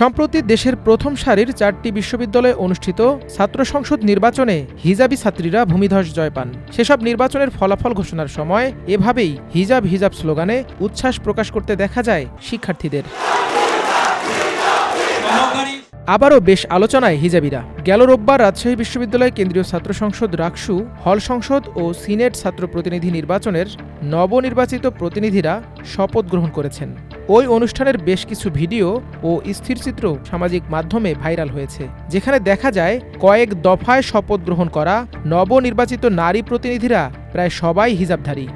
সম্প্রতি দেশের প্রথম সারির চারটি বিশ্ববিদ্যালয়ে অনুষ্ঠিত, ছাত্র সংসদ নির্বাচনে হিজাবি ছাত্রীরা ভূমিধস জয় পান। সেসব নির্বাচনের ফলাফল ঘোষণার সময় এভাবেই হিজাব হিজাব স্লোগানে উচ্ছ্বাস প্রকাশ করতে দেখা যায় শিক্ষার্থীদের। আবারও বেশ আলোচনায় হিজাবিরা। গেল রোববার রাজশাহী বিশ্ববিদ্যালয় কেন্দ্রীয় ছাত্র সংসদ রাকসু, হল সংসদ ও সিনেট ছাত্র প্রতিনিধি নির্বাচনের নবনির্বাচিত প্রতিনিধিরা শপথ গ্রহণ করেছেন। ওই অনুষ্ঠানের বেশ কিছু ভিডিও ও স্থিরচিত্র সামাজিক মাধ্যমে ভাইরাল হয়েছে, যেখানে দেখা যায় কয়েক দফায় শপথ গ্রহণ করা নবনির্বাচিত নারী প্রতিনিধিরা প্রায় সবাই হিজাবধারী।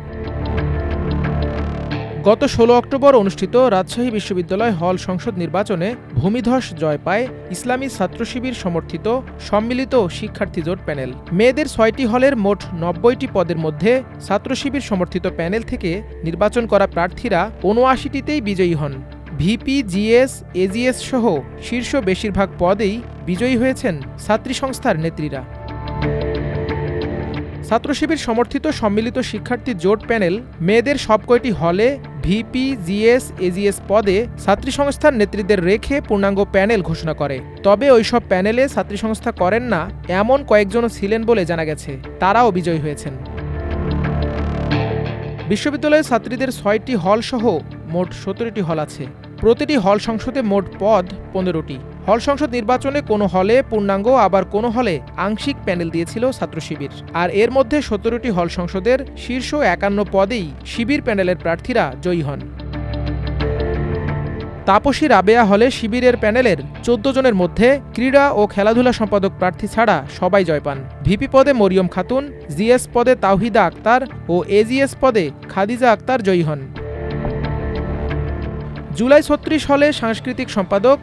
গত ষোলো অক্টোবর অনুষ্ঠিত রাজশাহী বিশ্ববিদ্যালয় হল সংসদ নির্বাচনে ভূমিধস জয় পায় ইসলামী ছাত্র শিবির সমর্থিত সম্মিলিত শিক্ষার্থী জোট প্যানেল। মেয়েদের ছয়টি হলের মোট নব্বইটি পদের মধ্যে ছাত্র শিবির সমর্থিত প্যানেল থেকে নির্বাচন করা প্রার্থীরা উনআশিটিতেই বিজয়ী হন। ভিপি, জিএস, এজিএস সহ শীর্ষ বেশিরভাগ পদেই বিজয়ী হয়েছেন ছাত্রী সংস্থার নেত্রীরা। ছাত্রশিবির সমর্থিত সম্মিলিত শিক্ষার্থী জোট প্যানেল মেয়েদের সব কয়টি হলে ভিপি জিএস এজিএস পদে ছাত্রী সংস্থার নেতৃত্বের রেখে পূর্ণাঙ্গ প্যানেল ঘোষণা করে। তবে ওইসব প্যানেলে ছাত্রী সংস্থা করেন না, এমন কয়েকজনও ছিলেন বলে জানা গেছে। তারাও বিজয়ী হয়েছেন। বিশ্ববিদ্যালয়ের ছাত্রীদের ছয়টি হল সহ মোট সতেরোটি হল আছে। প্রতিটি হল সংসদে মোট পদ পনেরোটি। হল সংসদ নির্বাচনে কোনো হলে, পূর্ণাঙ্গ, আবার কোনো হলে আংশিক প্যানেল দিয়েছিল ছাত্র শিবির। আর এর মধ্যে সতেরোটি হল সংসদের শীর্ষ একান্ন পদেই শিবির প্যানেলের প্রার্থীরা জয়ী হন। তাপসী রাবেয়া হলে শিবিরের প্যানেলের চোদ্দ জনের মধ্যে ক্রীড়া ও খেলাধুলা সম্পাদক প্রার্থী ছাড়া সবাই জয় পান। ভিপি পদে মরিয়ম খাতুন, জিএস পদে তাওহিদা আক্তার ও এজিএস পদে খাদিজা আক্তার জয়ী হন। জুলাই ছত্রিশ হলে সাংস্কৃতিক সম্পাদক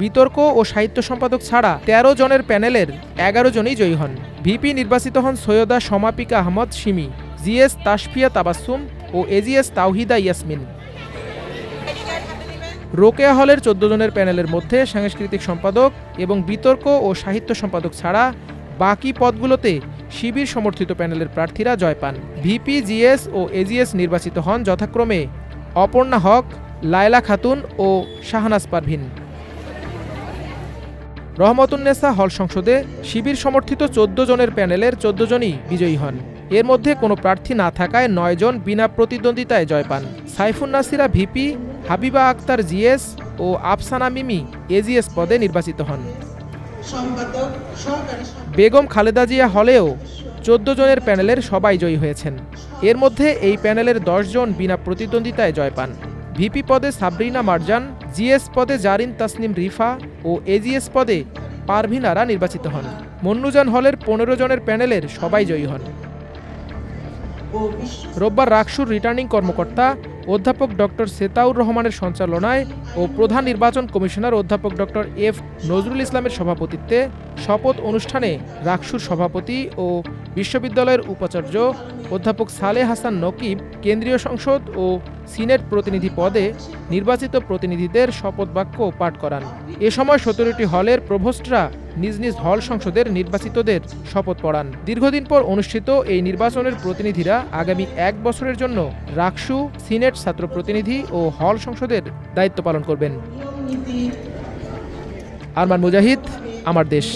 বিতর্ক ও সাহিত্য সম্পাদক ছাড়া ১৩ জনের প্যানেলের এগারো জনই জয়ী হন। ভিপি নির্বাচিত হন সৈয়দা সমাপিকা আহমদ সিমি, জিএস তাসফিয়া তাবাসুম ও এজিএস তাওহিদা ইয়াসমিন। রোকেয়া হলের চোদ্দ জনের প্যানেলের মধ্যে সাংস্কৃতিক সম্পাদক এবং বিতর্ক ও সাহিত্য সম্পাদক ছাড়া বাকি পদগুলোতে শিবির সমর্থিত প্যানেলের প্রার্থীরা জয় পান। ভিপি, জিএস ও এজিএস নির্বাচিত হন যথাক্রমে অপর্ণা হক, লায়লা খাতুন ও শাহনাজ পারভিন। রহমতুন্নেসা হল সংসদে শিবির সমর্থিত চোদ্দ জনের প্যানেলের চোদ্দ জনই বিজয়ী হন। এর মধ্যে কোনো প্রার্থী না থাকায় নয় জন বিনা প্রতিদ্বন্দ্বিতায় জয় পান। সাইফুন নাসিরা ভিপি হাবিবা আক্তার জিএস ও আফসানা মিমি এজিএস পদে নির্বাচিত হন। বেগম খালেদা জিয়া হলেও চোদ্দ জনের প্যানেলের সবাই জয়ী হয়েছেন। এর মধ্যে এই প্যানেলের দশ জন বিনা প্রতিদ্বন্দ্বিতায় জয় পান। ভিপি পদে সাবরিনা মারজান, জিএস পদে জারিন তাসনিম রিফা ও এজিএস পদে পারভিনারা নির্বাচিত হন। মন্নুজান হলের পনেরো জনের প্যানেলের সবাই জয়ী হন। রোববার রাকসুর রিটার্নিং কর্মকর্তা, অধ্যাপক ডক্টর সেতাউর রহমানের সঞ্চালনায় ও প্রধান নির্বাচন কমিশনার অধ্যাপক ডক্টর এফ নজরুল ইসলামের সভাপতিত্বে শপথ অনুষ্ঠানে রাকসুর সভাপতি ও বিশ্ববিদ্যালয়ের উপাচার্য অধ্যাপক সালে হাসান নকিব কেন্দ্রীয় সংসদ ও সিনেট প্রতিনিধি পদে নির্বাচিত প্রতিনিধিদের শপথ বাক্য পাঠ করান। এ সময় সতেরোটি হলের প্রভোস্টরা নিজ নিজ হল সংসদের নির্বাচিতদের শপথ পড়ান। দীর্ঘদিন পর অনুষ্ঠিত এই নির্বাচনের প্রতিনিধিরা আগামী এক বছরের জন্য রাকসু, সিনেট ছাত্র প্রতিনিধি ও হল সংসদের দায়িত্ব পালন করবেন। আরমান মুজাহিদ, আমার দেশ।